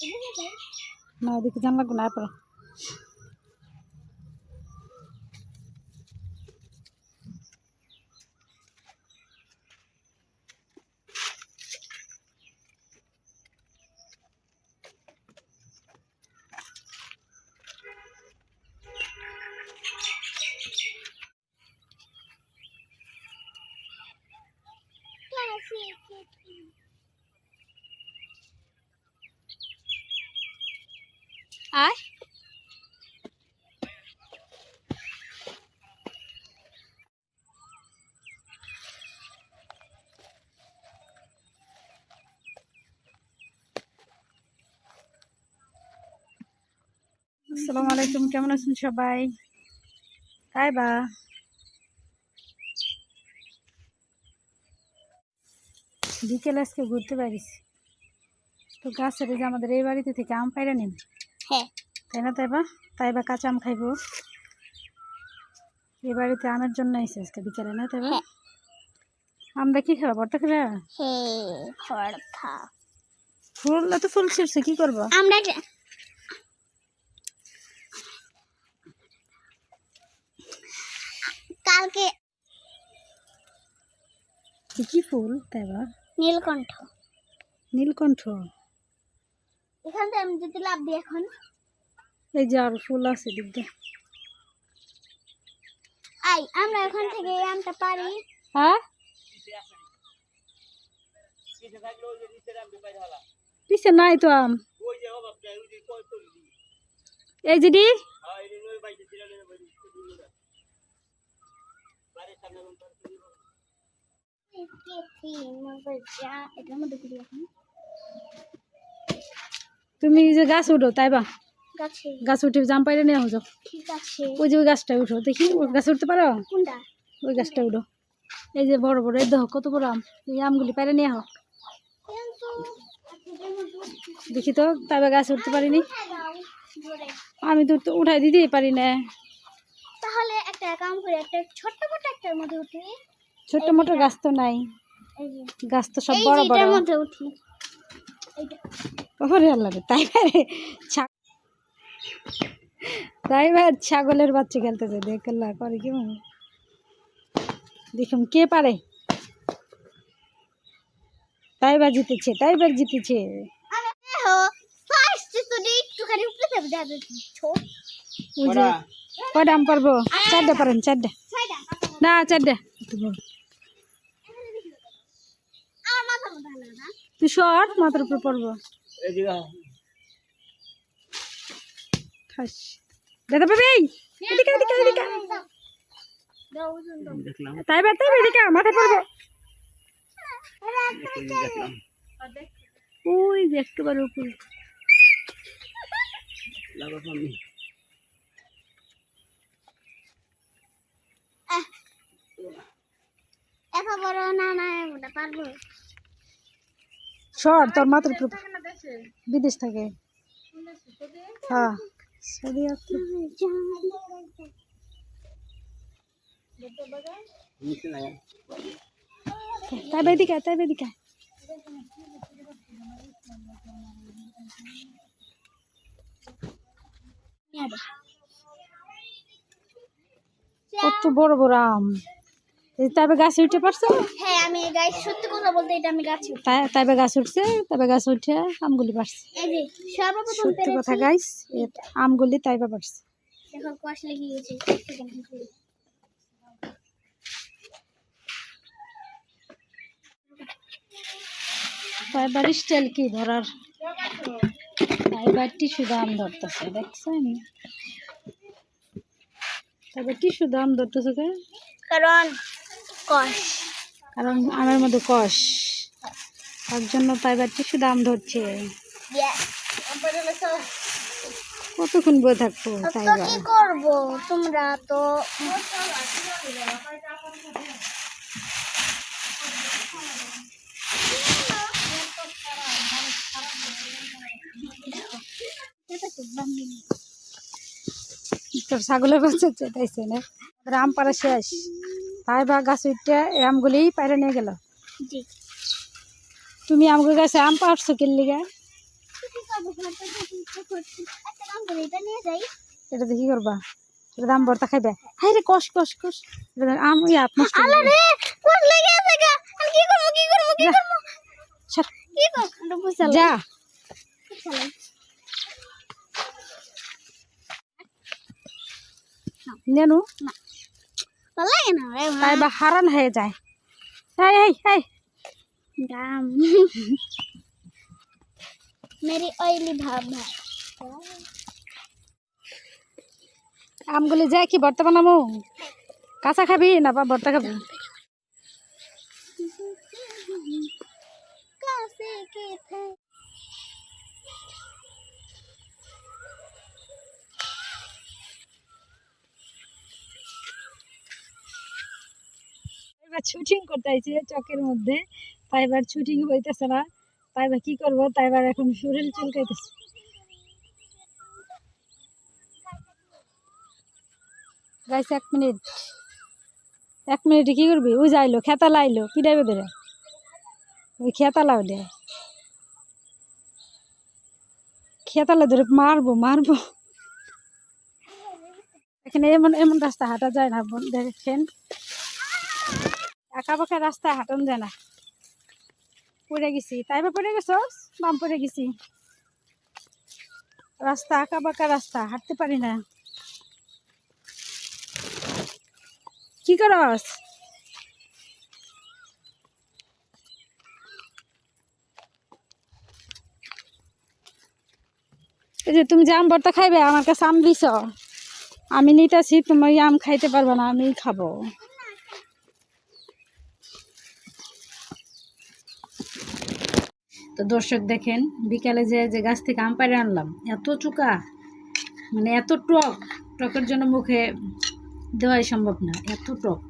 না ওদিকে জান লাগবে না পরে আয় আসসালামু আলাইকুম, কেমন আছেন সবাই? তাই বা? বিকেলে আজকে ঘুরতে পারিছি তো গাছের যে আমাদের এই বাড়িতে থেকে আম পাইরা নিন। হ্যাঁ। তাই না তাই বা তাই বা কাঁচা আম খাইবো। এই বাড়িতে আমের জন্য এসে আজকে বিকেলে না তাই বা হ্যাঁ। আমরা কি খাব ভর্তা খাবে হে ভর্তা। ফুল এত ফুল ছিঁড়ছে কি করব? আমরা কালকে কি কি ফুল তাই বা নীলকণ্ঠ। নীলকণ্ঠ। এখান থেকে আমি যদি লাভ দিই এখন। এই যে আর ফুল আছে দিক দিয়ে। আই আমরা এখান থেকে এই আমটা পারি। হ্যাঁ? পিছে নাই তো আম। এই যেটি এটার মধ্যে তুমি যে গাছ উঠো তাই বা? গাছ। উঠে জাম পাইলে নিয়ে ঠিক ওই যে ওই গাছটা উঠো দেখি ওই গাছে উঠতে পারো? ওই গাছটা উঠো। এই যে বড় বড় এই দেখো কত বড় আম। এই আমগুলি পাইলে নিয়ে হোক দেখি তো তাই বা গাছে উঠতে পারিনি। আমি তো তো উঠাই দিতেই পারি না। তাহলে একটা কাম করে একটা ছোট্ট ছোট্ট একটার মধ্যে উঠি। ছোট্ট মোটো গাছ তো নাই। এই যে। গাছ তো সব বড় বড়। মধ্যে উঠি। এইটা। ওরে আল্লাহ রে, তাই পারে তাই ভাই ছাগলের বাচ্চা খেলতেছে দেখলা করে কি দেখুন কে পারে। তাই বা জিতেছে তাই বার জিতেছে। দেখো আম পারব? চারটে পারেন চারটে। না চারটে। তুই সর মাথার উপর পড়ব। দাদা এদিকে এদিকে এদিকে তাই বার তাই বার এদিকে মাথায় পড়ব। ওই যে একেবারে উপরে। এত বড় না না পারব। সর তোর মাথার উপর। বিদেশ থাকে হ্যাঁ। তাই তাই। কত বড় বড় আম তবে গাছে উঠে পারছ হ্যাঁ আমি গাছ সত্যি কথা বলতে এটা আমি গাছ তাই তবে গাছ উঠছে তবে গাছ উঠে আমগুলি পারছে এই যে সর্বপ্রথম সত্যি কথা গাইস আমগুলি তাইবা পারছে দেখো কষ লেগে গেছে। তাইবার স্টাইল কি ধরার? তাইবার টিস্যু দাম ধরতেছে দেখছেন? তারপর টিস্যু দাম ধরতেছে কে? কারণ কষ। কারণ আমের মধ্যে কষ। তার জন্য তাইবার টিস্যু দাম ধরছে। কতক্ষণ বয়ে থাকব তো তাইবা কি করব? তোমরা তো তোর ছাগলের বাচ্চা চেটাইছে না? আম পাড়া শেষ। তাই বা গাছ এই আমগুলি পাইরে নিয়ে গেল। তুমি আমগুলো গাছে আম পাড়ছো কিনলি গা কি করব বাবু দেখি ইচ্ছা করছি একটা কাম করে এটা কি করবা? এটা দাম ভর্তা খাইবে? হাই রে কষ কষ কষ আম ওই হাত নষ্ট আলা রে কোন লেগে আছে গা। আমি কি করব কি করব কি যা। করব? ছাড়। কি করব? যা। নেনু? ভালো লাগে না হারান হয়ে যায়। আমগুলি যায় কি ভর্তা বানাবো কাঁচা খাবি না বা বর্তা খাবি? এবার শুটিং করতে আইছে চকের মধ্যে। তাই এবার শুটিং হইতেছে না। তাই এবার কি করব? তাই এবার এখন শরীর চুলকাইতেছে। গাইছে এক মিনিট এক মিনিটে কি করবি? ওই যাইলো, খেতা লাইলো। পিটাইবে ধরে? ওই খেতা লাও দে। খেতালে ধরে, মারবো মারবো। এখানে এমন এমন রাস্তা হাঁটা যায় না দেখেন। আঁকা বাঁকা রাস্তা হাঁটান যায় না পড়ে গেছি। তাই বা পড়ে গেছো? বাম পড়ে গেছি। রাস্তা, আঁকা বাঁকা রাস্তা, হাঁটতে পারি না। কি করস? যে তুমি যে আম ভর্তা খাইবে আমার কাছে আম দিছ। আমি নিতেছি, তুমি আম খাইতে পারবে না আমি খাব। তো দর্শক দেখেন, বিকালে যে যে গাছ থেকে আম পাড়ে আনলাম, এত চুকা মানে এত টক, টকের জন্য মুখে দেওয়াই সম্ভব না, এত টক।